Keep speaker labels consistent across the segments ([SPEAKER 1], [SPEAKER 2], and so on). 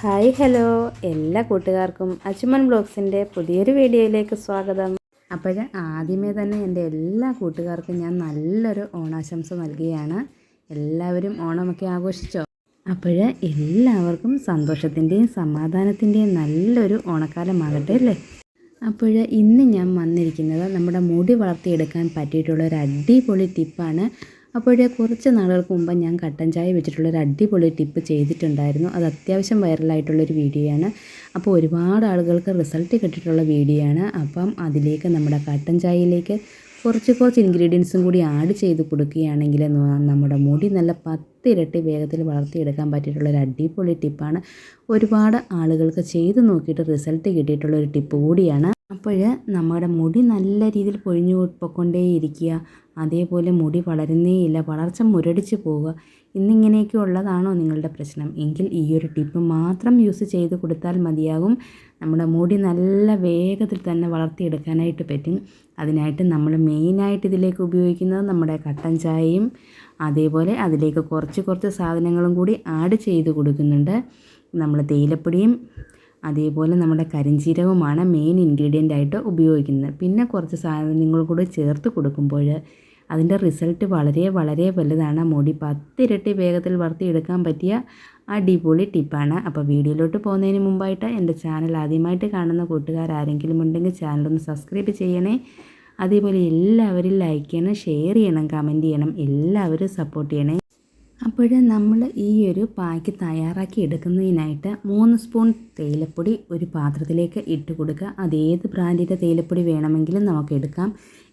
[SPEAKER 1] Hi hello. എല്ലാ കൂട്ടുകാർക്കും അച്ചുമൻ ബ്ലോഗ്സിന്റെ പുതിയൊരു വീഡിയോയിലേക്ക് സ്വാഗതം. അപ്പോൾ ആദ്യമേ തന്നെ എന്റെ എല്ലാ കൂട്ടുകാർക്കും ഞാൻ നല്ലൊരു ഓണാശംസ നൽകുകയാണ്. എല്ലാവരും ഓണമൊക്കെ ആഘോഷിച്ചോ? അപ്പോൾ എല്ലാവർക്കും സന്തോഷത്തിന്റെയും സമാധാനത്തിന്റെയും നല്ലൊരു ഓണക്കാലമാകട്ടെ അല്ലേ? അപ്പോൾ ഇന്ന് ഞാൻ വന്നിരിക്കുന്നത് നമ്മുടെ മുടി വളർത്തിയെടുക്കാൻ പറ്റിയിട്ടുള്ള ഒരു അടിപൊളി ടിപ്പാണ് അപ്പോൾ കുറച്ച് നാളുകൾക്ക് മുമ്പ് ഞാൻ കട്ടൻ ചായ വെച്ചിട്ടുള്ളൊരു അടിപൊളി ടിപ്പ് ചെയ്തിട്ടുണ്ടായിരുന്നു. അത് അത്യാവശ്യം വൈറലായിട്ടുള്ളൊരു വീഡിയോയാണ്. അപ്പോൾ ഒരുപാട് ആളുകൾക്ക് റിസൾട്ട് കിട്ടിയിട്ടുള്ള വീഡിയോ ആണ് അപ്പം അതിലേക്ക് നമ്മുടെ കട്ടൻ ചായയിലേക്ക് കുറച്ച് കുറച്ച് ഇൻഗ്രീഡിയൻസും കൂടി ആഡ് ചെയ്ത് കൊടുക്കുകയാണെങ്കിൽ നമ്മുടെ മുടി നല്ല പത്തിരട്ടി വേഗത്തിൽ വളർത്തിയെടുക്കാൻ പറ്റിയിട്ടുള്ള ഒരു അടിപൊളി ടിപ്പാണ്. ഒരുപാട് ആളുകൾക്ക് ചെയ്ത് നോക്കിയിട്ട് റിസൾട്ട് കിട്ടിയിട്ടുള്ള ഒരു ടിപ്പ് കൂടിയാണ്. അപ്പോൾ നമ്മുടെ മുടി നല്ല രീതിയിൽ പൊഴിഞ്ഞു പൊക്കൊണ്ടേയിരിക്കുക അതേപോലെ മുടി വളരുന്നേയില്ല വളർച്ച മുരടിച്ച് പോവുക. ഇന്നിങ്ങനെയൊക്കെ ഉള്ളതാണോ നിങ്ങളുടെ പ്രശ്നം? എങ്കിൽ ഈ ഒരു ടിപ്പ് മാത്രം യൂസ് ചെയ്ത് കൊടുത്താൽ മതിയാകും. നമ്മുടെ മുടി നല്ല വേഗത്തിൽ തന്നെ വളർത്തിയെടുക്കാനായിട്ട് പറ്റും. അതിനായിട്ട് നമ്മൾ മെയിനായിട്ട് ഇതിലേക്ക് ഉപയോഗിക്കുന്നത് നമ്മുടെ കട്ടൻ ചായയും അതേപോലെ അതിലേക്ക് കുറച്ച് കുറച്ച് സാധനങ്ങളും കൂടി ആഡ് ചെയ്ത് കൊടുക്കുന്നുണ്ട്. നമ്മൾ തേയിലപ്പൊടിയും അതേപോലെ നമ്മുടെ കരിഞ്ചീരകവുമാണ് മെയിൻ ഇൻഗ്രീഡിയന്റ് ആയിട്ട് ഉപയോഗിക്കുന്നത്. പിന്നെ കുറച്ച് സാധനങ്ങൾ കൂടി ചേർത്ത് കൊടുക്കുമ്പോൾ അതിന്റെ റിസൾട്ട് വളരെ വളരെ വലുതാണ്. മുടി പത്തിരട്ടി വേഗത്തിൽ വളർത്തിയെടുക്കാൻ പറ്റിയ അടിപൊളി ടിപ്പാണ്. അപ്പോൾ വീഡിയോയിലോട്ട് പോകുന്നതിന് മുമ്പായിട്ട് എന്റെ ചാനൽ ആദ്യമായിട്ട് കാണുന്ന കൂട്ടുകാർ ആരെങ്കിലും ഉണ്ടെങ്കിൽ ചാനലൊന്ന് സബ്സ്ക്രൈബ് ചെയ്യണേ. അതേപോലെ എല്ലാവരും ലൈക്ക് ചെയ്യണം ഷെയർ ചെയ്യണം കമന്റ് ചെയ്യണം എല്ലാവരും സപ്പോർട്ട് ചെയ്യണേ. അപ്പോൾ നമ്മൾ ഈ ഒരു പാക്ക് തയ്യാറാക്കി എടുക്കുന്നതിനായിട്ട് മൂന്ന് സ്പൂൺ തേയിലപ്പൊടി ഒരു പാത്രത്തിലേക്ക് ഇട്ട് കൊടുക്കുക. അതേത് ബ്രാൻഡിന്റെ തേയിലപ്പൊടി വേണമെങ്കിലും നമുക്ക് എടുക്കാം.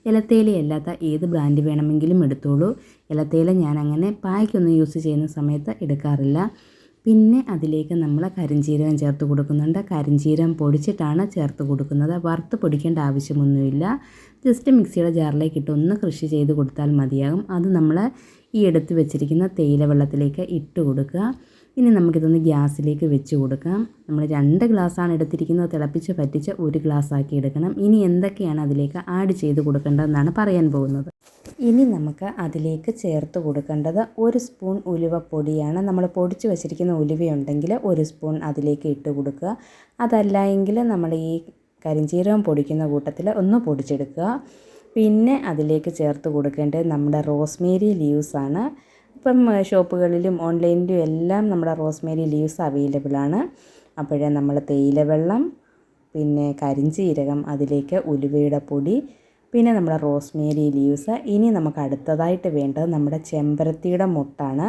[SPEAKER 1] ഇലത്തേയില അല്ലാത്ത ഏത് ബ്രാൻഡ് വേണമെങ്കിലും എടുത്തോളൂ. ഇലത്തേയില ഞാൻ അങ്ങനെ പായ്ക്കൊന്നും യൂസ് ചെയ്യുന്ന സമയത്ത് എടുക്കാറില്ല. പിന്നെ അതിലേക്ക് നമ്മൾ കരിഞ്ചീരകം ചേർത്ത് കൊടുക്കുന്നുണ്ട്. കരിഞ്ചീരകം പൊടിച്ചിട്ടാണ് ചേർത്ത് കൊടുക്കുന്നത്. വറുത്ത് പൊടിക്കേണ്ട ആവശ്യമൊന്നുമില്ല. ജസ്റ്റ് മിക്സിയുടെ ജാറിലേക്ക് ഇട്ട് ഒന്ന് കൃഷി ചെയ്ത് കൊടുത്താൽ മതിയാകും. അത് നമ്മൾ ഈ എടുത്ത് വെച്ചിരിക്കുന്ന തേയില വെള്ളത്തിലേക്ക് ഇട്ട് കൊടുക്കുക. ഇനി നമുക്കിതൊന്ന് ഗ്യാസിലേക്ക് വെച്ച് കൊടുക്കാം. നമ്മൾ രണ്ട് ഗ്ലാസ്സാണ് എടുത്തിരിക്കുന്നത്. തിളപ്പിച്ച് പറ്റിച്ച് ഒരു ഗ്ലാസ് ആക്കി എടുക്കണം. ഇനി എന്തൊക്കെയാണ് അതിലേക്ക് ആഡ് ചെയ്ത് കൊടുക്കേണ്ടതെന്നാണ് പറയാൻ പോകുന്നത്. ഇനി നമുക്ക് അതിലേക്ക് ചേർത്ത് കൊടുക്കേണ്ടത് ഒരു സ്പൂൺ ഉലുവപ്പൊടിയാണ്. നമ്മൾ പൊടിച്ച് വെച്ചിരിക്കുന്ന ഉലുവയുണ്ടെങ്കിൽ ഒരു സ്പൂൺ അതിലേക്ക് ഇട്ട് കൊടുക്കുക. അതല്ല എങ്കിൽ നമ്മൾ ഈ കരിഞ്ചീരകം പൊടിക്കുന്ന കൂട്ടത്തിൽ ഒന്ന് പൊടിച്ചെടുക്കുക. പിന്നെ അതിലേക്ക് ചേർത്ത് കൊടുക്കേണ്ടത് നമ്മുടെ റോസ്മേരി ലീവ്സാണ്. ഇപ്പം ഷോപ്പുകളിലും ഓൺലൈനിലും എല്ലാം നമ്മുടെ റോസ്മേരി ലീവ്സ് അവൈലബിൾ ആണ് അപ്പോഴേ നമ്മൾ തേയില വെള്ളം പിന്നെ കരിഞ്ചീരകം അതിലേക്ക് ഉലുവയുടെ പൊടി പിന്നെ നമ്മുടെ റോസ്മേരി ലീവ്സ്. ഇനി നമുക്ക് അടുത്തതായിട്ട് വേണ്ടത് നമ്മുടെ ചെമ്പരത്തിയുടെ മുട്ടാണ്.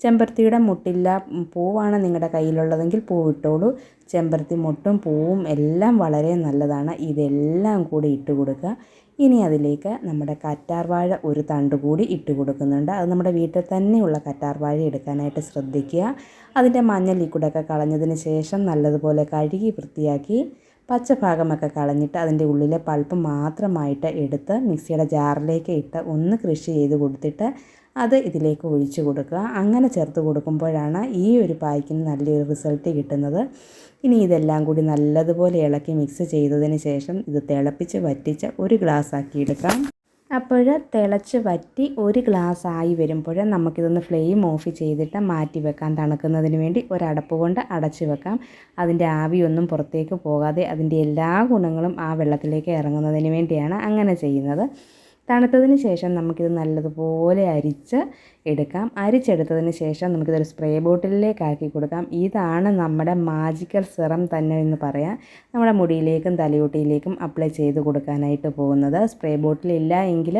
[SPEAKER 1] ചെമ്പരത്തിയുടെ മുട്ടില്ല പൂവാണ് നിങ്ങളുടെ കയ്യിലുള്ളതെങ്കിൽ പൂവിട്ടോളൂ. ചെമ്പരത്തി മുട്ടും പൂവും എല്ലാം വളരെ നല്ലതാണ്. ഇതെല്ലാം കൂടി ഇട്ട് കൊടുക്കുക. ഇനി അതിലേക്ക് നമ്മുടെ കറ്റാർവാഴ ഒരു തണ്ട് കൂടി ഇട്ട് കൊടുക്കുന്നുണ്ട്. അത് നമ്മുടെ വീട്ടിൽ തന്നെയുള്ള കറ്റാർവാഴ എടുക്കാനായിട്ട് ശ്രദ്ധിക്കുക. അതിന്റെ മഞ്ഞൾ ലിക്വിഡൊക്കെ കളഞ്ഞതിന് ശേഷം നല്ലതുപോലെ കഴുകി വൃത്തിയാക്കി പച്ച ഭാഗമൊക്കെ കളഞ്ഞിട്ട് അതിന്റെ ഉള്ളിലെ പൾപ്പ് മാത്രമായിട്ട് എടുത്ത് മിക്സിയുടെ ജാറിലേക്ക് ഇട്ട് ഒന്ന് കൃഷി ചെയ്ത് കൊടുത്തിട്ട് അത് ഇതിലേക്ക് ഒഴിച്ചു കൊടുക്കുക. അങ്ങനെ ചേർത്ത് കൊടുക്കുമ്പോഴാണ് ഈ ഒരു പായ്ക്കിന് നല്ലൊരു റിസൾട്ട് കിട്ടുന്നത്. ഇനി ഇതെല്ലാം കൂടി നല്ലതുപോലെ ഇളക്കി മിക്സ് ചെയ്തതിന് ശേഷം ഇത് തിളപ്പിച്ച് വറ്റിച്ച് ഒരു ഗ്ലാസ് ആക്കി എടുക്കാം. അപ്പോൾ തിളച്ച് വറ്റി ഒരു ഗ്ലാസ് ആയി വരുമ്പോൾ നമുക്കിതൊന്ന് ഫ്ലെയിം ഓഫ് ചെയ്തിട്ട് മാറ്റി വെക്കാം. തണുക്കുന്നതിന് വേണ്ടി ഒരടപ്പ് കൊണ്ട് അടച്ച് വെക്കാം. അതിന്റെ ആവിയൊന്നും പുറത്തേക്ക് പോകാതെ അതിന്റെ എല്ലാ ഗുണങ്ങളും ആ വെള്ളത്തിലേക്ക് ഇറങ്ങുന്നതിന് വേണ്ടിയാണ് അങ്ങനെ ചെയ്യുന്നത്. തണുത്തതിന് ശേഷം നമുക്കിത് നല്ലതുപോലെ അരിച്ച് എടുക്കാം. അരിച്ചെടുത്തതിന് ശേഷം നമുക്കിതൊരു സ്പ്രേ ബോട്ടിലിലേക്ക് ആക്കി കൊടുക്കാം. ഇതാണ് നമ്മുടെ മാജിക്കൽ സിറം തന്നെ എന്ന് പറയാം. നമ്മുടെ മുടിയിലേക്കും തലയോട്ടിയിലേക്കും അപ്ലൈ ചെയ്ത് കൊടുക്കാനായിട്ട് പോകുന്നത്. സ്പ്രേ ബോട്ടിലില്ല എങ്കിൽ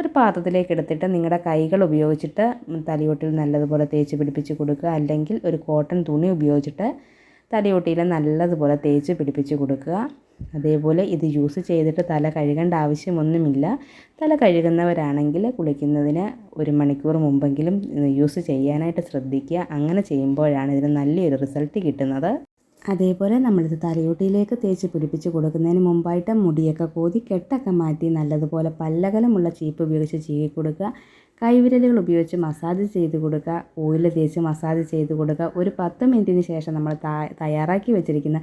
[SPEAKER 1] ഒരു പാത്രത്തിലേക്ക് എടുത്തിട്ട് നിങ്ങളുടെ കൈകൾ ഉപയോഗിച്ചിട്ട് തലയോട്ടിൽ നല്ലതുപോലെ തേച്ച് പിടിപ്പിച്ച് കൊടുക്കുക. അല്ലെങ്കിൽ ഒരു കോട്ടൺ തുണി ഉപയോഗിച്ചിട്ട് തലയോട്ടിയിൽ നല്ലതുപോലെ തേച്ച് പിടിപ്പിച്ച് കൊടുക്കുക. അതേപോലെ ഇത് യൂസ് ചെയ്തിട്ട് തല കഴുകേണ്ട ആവശ്യമൊന്നുമില്ല. തല കഴുകുന്നവരാണെങ്കിൽ കുളിക്കുന്നതിന് ഒരു മണിക്കൂർ മുമ്പെങ്കിലും യൂസ് ചെയ്യാനായിട്ട് ശ്രദ്ധിക്കുക. അങ്ങനെ ചെയ്യുമ്പോഴാണ് ഇതിന് നല്ലൊരു റിസൾട്ട് കിട്ടുന്നത്. അതേപോലെ നമ്മളിത് തലയോട്ടിയിലേക്ക് തേച്ച് പിടിപ്പിച്ച് കൊടുക്കുന്നതിന് മുമ്പായിട്ട് മുടിയൊക്കെ കോതി കെട്ടൊക്കെ മാറ്റി നല്ലതുപോലെ പല്ലകലമുള്ള ചീപ്പ് ഉപയോഗിച്ച് ചീകി കൊടുക്കുക. കൈവിരലുകൾ ഉപയോഗിച്ച് മസാജ് ചെയ്ത് കൊടുക്കുക ഓയിൽ തേച്ച് മസാജ് ചെയ്ത് കൊടുക്കുക. ഒരു പത്ത് മിനിറ്റിന് ശേഷം നമ്മൾ തയ്യാറാക്കി വെച്ചിരിക്കുന്ന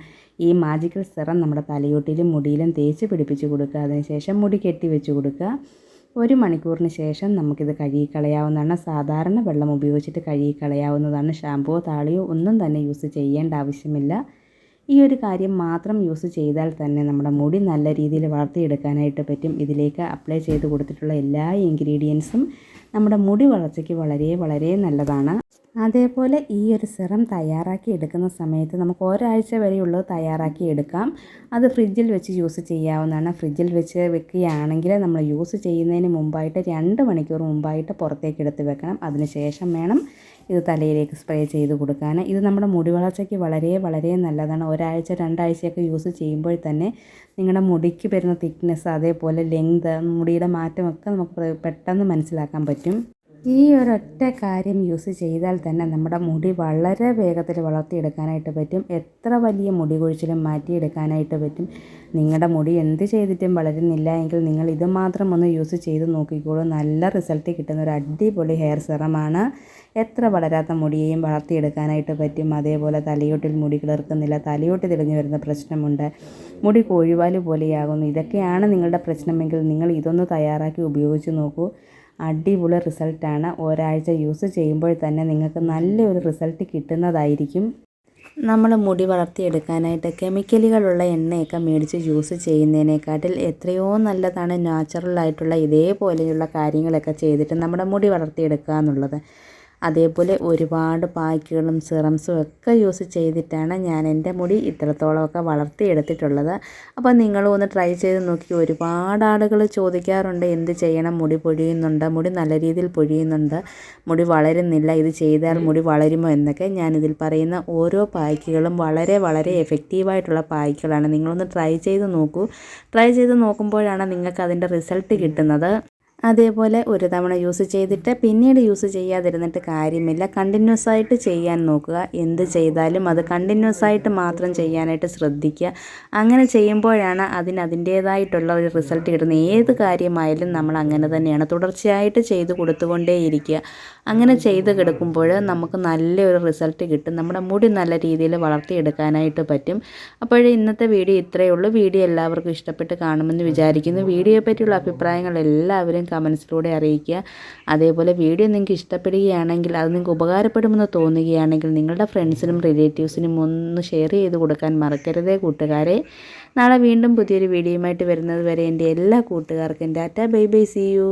[SPEAKER 1] ഈ മാജിക്കൽ സിറം നമ്മുടെ തലയോട്ടിയിലും മുടിയിലും തേച്ച് പിടിപ്പിച്ച് കൊടുക്കുക. അതിനുശേഷം മുടി കെട്ടി വെച്ച് കൊടുക്കുക. ഒരു മണിക്കൂറിന് ശേഷം നമുക്കിത് കഴുകിക്കളയാവുന്നതാണ് സാധാരണ വെള്ളം ഉപയോഗിച്ചിട്ട് കഴുകിക്കളയാവുന്നതാണ് ഷാമ്പുവോ താളിയോ ഒന്നും തന്നെ യൂസ് ചെയ്യേണ്ട ആവശ്യമില്ല. ഈ ഒരു കാര്യം മാത്രം യൂസ് ചെയ്താൽ തന്നെ നമ്മുടെ മുടി നല്ല രീതിയിൽ വളർത്തിയെടുക്കാനായിട്ട് പറ്റും. ഇതിലേക്ക് അപ്ലൈ ചെയ്ത് കൊടുത്തിട്ടുള്ള എല്ലാ ഇൻഗ്രീഡിയൻസും നമ്മുടെ മുടി വളർച്ചയ്ക്ക് വളരെ വളരെ നല്ലതാണ്. അതേപോലെ ഈ ഒരു സിറം തയ്യാറാക്കി എടുക്കുന്ന സമയത്ത് നമുക്ക് ഒരാഴ്ച വരെയുള്ളത് തയ്യാറാക്കി എടുക്കാം. അത് ഫ്രിഡ്ജിൽ വെച്ച് യൂസ് ചെയ്യാവുന്നതാണ്. ഫ്രിഡ്ജിൽ വെച്ച് വെക്കുകയാണെങ്കിൽ നമ്മൾ യൂസ് ചെയ്യുന്നതിന് മുമ്പായിട്ട് രണ്ട് മണിക്കൂർ മുമ്പായിട്ട് പുറത്തേക്ക് എടുത്ത് വെക്കണം. അതിനുശേഷം വേണം ഇത് തലയിലേക്ക് സ്പ്രേ ചെയ്ത് കൊടുക്കാൻ ഇത് നമ്മുടെ മുടി വളർച്ചയ്ക്ക് വളരെ വളരെ നല്ലതാണ്. ഒരാഴ്ച രണ്ടാഴ്ചയൊക്കെ യൂസ് ചെയ്യുമ്പോൾ തന്നെ നിങ്ങളുടെ മുടിക്ക് വരുന്ന തിക്നെസ് അതേപോലെ ലെങ്ത് മുടിയുടെ മാറ്റമൊക്കെ നമുക്ക് പെട്ടെന്ന് മനസ്സിലാക്കാൻ പറ്റും. ഈ ഒരൊറ്റ കാര്യം യൂസ് ചെയ്താൽ തന്നെ നമ്മുടെ മുടി വളരെ വേഗത്തിൽ വളർത്തിയെടുക്കാനായിട്ട് പറ്റും. എത്ര വലിയ മുടി കൊഴിച്ചിലും മാറ്റിയെടുക്കാനായിട്ട് പറ്റും. നിങ്ങളുടെ മുടി എന്ത് ചെയ്തിട്ടും വളരുന്നില്ല എങ്കിൽ നിങ്ങൾ ഇത് മാത്രം ഒന്ന് യൂസ് ചെയ്ത് നോക്കിക്കോളൂ. നല്ല റിസൾട്ട് കിട്ടുന്ന ഒരു അടിപൊളി ഹെയർ സെറമാണ് എത്ര വളരാത്ത മുടിയെയും വളർത്തിയെടുക്കാനായിട്ട് പറ്റും. അതേപോലെ തലയോട്ടിൽ മുടി കിളർക്കുന്നില്ല തലയോട്ട് തെളിഞ്ഞു വരുന്ന പ്രശ്നമുണ്ട് മുടി കോഴിവാൽ പോലെയാകുന്നു. ഇതൊക്കെയാണ് നിങ്ങളുടെ പ്രശ്നമെങ്കിൽ നിങ്ങൾ ഇതൊന്ന് തയ്യാറാക്കി ഉപയോഗിച്ച് നോക്കൂ. അടിപൊളി റിസൾട്ടാണ്. ഒരാഴ്ച യൂസ് ചെയ്യുമ്പോൾ തന്നെ നിങ്ങൾക്ക് നല്ലൊരു റിസൾട്ട് കിട്ടുന്നതായിരിക്കും. നമ്മൾ മുടി വളർത്തിയെടുക്കാനായിട്ട് കെമിക്കലുകളുള്ള എണ്ണയൊക്കെ മേടിച്ച് യൂസ് ചെയ്യുന്നതിനെക്കാട്ടിൽ എത്രയോ നല്ലതാണ് നാച്ചുറലായിട്ടുള്ള ഇതേപോലെയുള്ള കാര്യങ്ങളൊക്കെ ചെയ്തിട്ട് നമ്മുടെ മുടി വളർത്തിയെടുക്കുക എന്നുള്ളത്. അതേപോലെ ഒരുപാട് പാക്കുകളും സിറംസും ഒക്കെ യൂസ് ചെയ്തിട്ടാണ് ഞാൻ എന്റെ മുടി ഇത്രത്തോളമൊക്കെ വളർത്തിയെടുത്തിട്ടുള്ളത്. അപ്പോൾ നിങ്ങളും ഒന്ന് ട്രൈ ചെയ്ത് നോക്കി. ഒരുപാട് ആളുകൾ ചോദിക്കാറുണ്ട് എന്ത് ചെയ്യണം? മുടി പൊഴിയുന്നുണ്ട്? മുടി നല്ല രീതിയിൽ പൊഴിയുന്നുണ്ട്? മുടി വളരുന്നില്ല ഇത് ചെയ്താൽ മുടി വളരുമോ എന്നൊക്കെ ഞാനിതിൽ പറയുന്ന ഓരോ പായ്ക്കുകളും വളരെ വളരെ എഫക്റ്റീവായിട്ടുള്ള പായ്ക്കുകളാണ്. നിങ്ങളൊന്ന് ട്രൈ ചെയ്ത് നോക്കൂ. ട്രൈ ചെയ്ത് നോക്കുമ്പോഴാണ് നിങ്ങൾക്ക് അതിന്റെ റിസൾട്ട് കിട്ടുന്നത്. അതേപോലെ ഒരു തവണ യൂസ് ചെയ്തിട്ട് പിന്നീട് യൂസ് ചെയ്യാതിരുന്നിട്ട് കാര്യമില്ല. കണ്ടിന്യൂസ് ആയിട്ട് ചെയ്യാൻ നോക്കുക. എന്ത് ചെയ്താലും അത് കണ്ടിന്യൂസ് ആയിട്ട് മാത്രം ചെയ്യാനായിട്ട് ശ്രദ്ധിക്കുക. അങ്ങനെ ചെയ്യുമ്പോഴാണ് അതിന് അതിന്റേതായിട്ടുള്ള ഒരു റിസൾട്ട് കിട്ടുന്നത്. ഏത് കാര്യമായാലും നമ്മൾ അങ്ങനെ തന്നെയാണ്. തുടർച്ചയായിട്ട് ചെയ്ത് കൊടുത്തുകൊണ്ടേയിരിക്കുക. അങ്ങനെ ചെയ്ത് കിടക്കുമ്പോൾ നമുക്ക് നല്ലൊരു റിസൾട്ട് കിട്ടും. നമ്മുടെ മുടി നല്ല രീതിയിൽ വളർത്തിയെടുക്കാനായിട്ട് പറ്റും. അപ്പോൾ ഇന്നത്തെ വീഡിയോ ഇത്രയേ ഉള്ളൂ. വീഡിയോ എല്ലാവർക്കും ഇഷ്ടപ്പെട്ട് കാണുമെന്ന് വിചാരിക്കുന്നു. വീഡിയോയെ പറ്റിയുള്ള അഭിപ്രായങ്ങൾ എല്ലാവരും കമൻസിലൂടെ അറിയിക്കുക. അതേപോലെ വീഡിയോ നിങ്ങൾക്ക് ഇഷ്ടപ്പെടുകയാണെങ്കിൽ അത് നിങ്ങൾക്ക് ഉപകാരപ്പെടുമെന്ന് തോന്നുകയാണെങ്കിൽ നിങ്ങളുടെ ഫ്രണ്ട്സിനും റിലേറ്റീവ്സിനും ഒന്ന് ഷെയർ ചെയ്ത് കൊടുക്കാൻ മറക്കരുതേ കൂട്ടുകാരെ. നാളെ വീണ്ടും പുതിയൊരു വീഡിയോയുമായിട്ട് വരുന്നത് വരെ എന്റെ എല്ലാ കൂട്ടുകാർക്കും tata bye bye. See you.